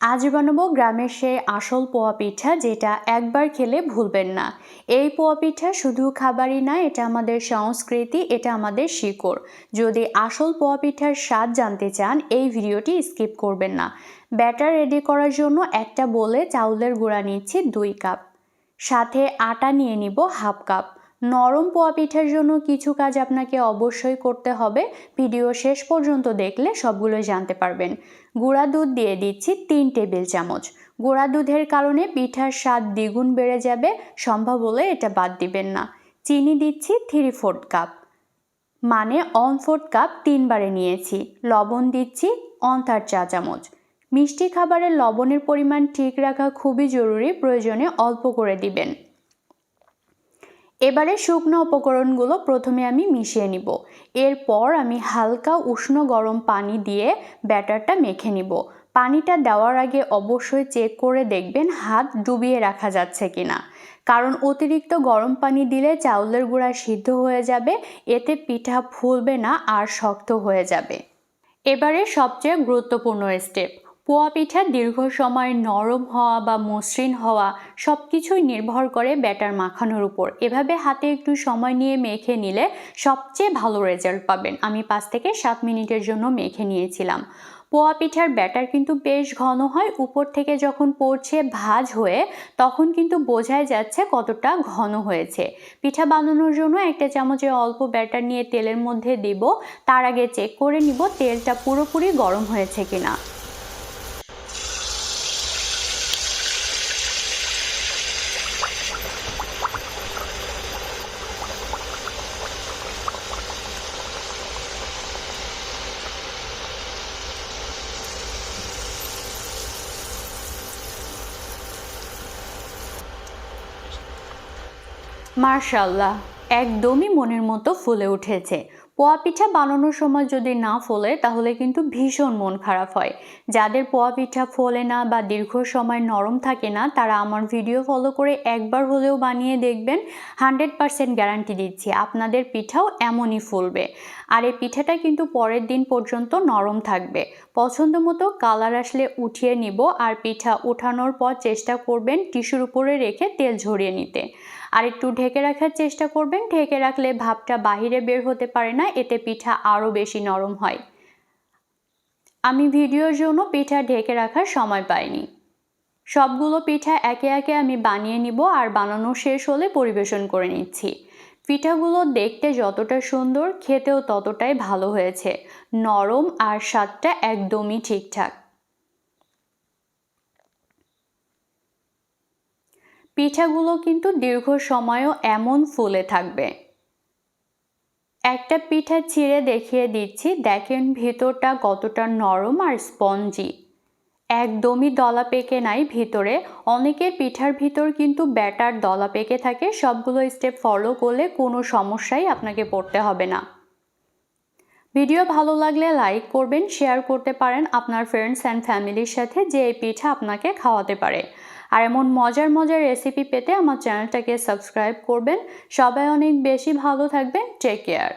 আজ বানাবো গ্রামের সেই আসল পোয়া পিঠা যেটা একবার খেলে ভুলবেন না। এই পোয়া পিঠা শুধু খাবারই না, এটা আমাদের সংস্কৃতি, এটা আমাদের শিকড়। যদি আসল পোয়া পিঠার স্বাদ জানতে চান, এই ভিডিওটি স্কিপ করবেন না। ব্যাটার রেডি করার জন্য একটা বলে চাউলের গুঁড়া নিচ্ছি দুই কাপ। সাথে আটা নিয়ে নিব হাফ কাপ। নরম পোয়া পিঠার জন্য কিছু কাজ আপনাকে অবশ্যই করতে হবে। ভিডিও শেষ পর্যন্ত দেখলে সবগুলো জানতে পারবেন। গুঁড়া দুধ দিয়ে দিচ্ছি তিন টেবিল চামচ। গুঁড়া দুধের কারণে পিঠার স্বাদ দ্বিগুণ বেড়ে যাবে, সম্ভব হলে এটা বাদ দিবেন না। চিনি দিচ্ছি থ্রি ফোর্থ কাপ মানে অন ফোর্থ কাপ তিনবারে নিয়েছি। লবণ দিচ্ছি অন থার্ড চা চামচ। মিষ্টি খাবারের লবণের পরিমাণ ঠিক রাখা খুবই জরুরি, প্রয়োজনে অল্প করে দিবেন। এবারে শুকনো উপকরণগুলো প্রথমে আমি মিশিয়ে নিব। এরপর আমি হালকা উষ্ণ গরম পানি দিয়ে ব্যাটারটা মেখে নিব। পানিটা দেওয়ার আগে অবশ্যই চেক করে দেখবেন হাত ডুবিয়ে রাখা যাচ্ছে কিনা। কারণ অতিরিক্ত গরম পানি দিলে চাউলের গুঁড়া সিদ্ধ হয়ে যাবে, এতে পিঠা ফুলবে না আর শক্ত হয়ে যাবে। এবারে সবচেয়ে গুরুত্বপূর্ণ স্টেপ পোয়া পিঠা দীর্ঘ সময় নরম হওয়া বা মসৃণ হওয়া সব কিছুই নির্ভর করে ব্যাটার মাখানোর উপর। এভাবে হাতে একটু সময় নিয়ে মেখে নিলে সবচেয়ে ভালো রেজাল্ট পাবেন। আমি পাঁচ থেকে সাত মিনিটের জন্য মেখে নিয়েছিলাম। পোয়া পিঠার ব্যাটার কিন্তু বেশ ঘন হয়, উপর থেকে যখন পড়ছে ভাজ হয়ে তখন কিন্তু বোঝাই যাচ্ছে কতটা ঘন হয়েছে। পিঠা বানানোর জন্য একটা চামচে অল্প ব্যাটার নিয়ে তেলের মধ্যে দিব, তার আগে চেক করে নিব তেলটা পুরোপুরি গরম হয়েছে কিনা। মার্শাল্লাহ, একদমই মনের মতো ফুলে উঠেছে। পোয়া পিঠা বানানোর সময় যদি না ফোলে, তাহলে কিন্তু ভীষণ মন খারাপ হয়। যাদের পোয়া পিঠা ফোলে না বা দীর্ঘ সময় নরম থাকে না, তারা আমার ভিডিও ফলো করে একবার হলেও বানিয়ে দেখবেন। হান্ড্রেড পারসেন্ট গ্যারান্টি দিচ্ছি, আপনাদের পিঠাও এমনই ফুলবে। আর এই পিঠাটা কিন্তু পরের দিন পর্যন্ত নরম থাকবে। পছন্দ মতো কালার আসলে উঠিয়ে নিব, আর পিঠা উঠানোর পর চেষ্টা করবেন টিস্যুর উপরে রেখে তেল ঝরিয়ে নিতে। আর একটু ঢেকে রাখার চেষ্টা করবেন। ঢেকে রাখলে ভাবটা বাহিরে বের হতে পারে না, এতে পিঠা আরও বেশি নরম হয়। আমি ভিডিওর জন্য পিঠা ঢেকে রাখার সময় পাইনি। সবগুলো পিঠা একে একে আমি বানিয়ে নিব আর বানানো শেষ হলে পরিবেশন করে নিচ্ছি। পিঠাগুলো দেখতে যতটা সুন্দর, খেতেও ততটাই ভালো হয়েছে। নরম আর স্বাদটা একদমই ঠিকঠাক। পিঠাগুলো কিন্তু দীর্ঘ সময়ও এমন ফুলে থাকবে। একটা পিঠা ছিঁড়ে দেখিয়ে দিচ্ছি, দেখেন ভিতরটা কতটা নরম আর স্পঞ্জি। একদমই দলা পেকে নাই ভিতরে, অনেকের পিঠার ভিতর কিন্তু ব্যাটার দলা পেকে থাকে, সবগুলো স্টেপ ফলো করলে কোনো সমস্যাই আপনাকে পড়তে হবে না। ভিডিও ভালো লাগলে লাইক করবেন, শেয়ার করতে পারেন আপনার ফ্রেন্ডস অ্যান্ড ফ্যামিলির সাথে যে এই পিঠা আপনাকে খাওয়াতে পারে। আর এমন মজার মজার রেসিপি পেতে আমার চ্যানেলটাকে সাবস্ক্রাইব করবেন। সবাই অনেক বেশি ভালো থাকবেন টেক কেয়ার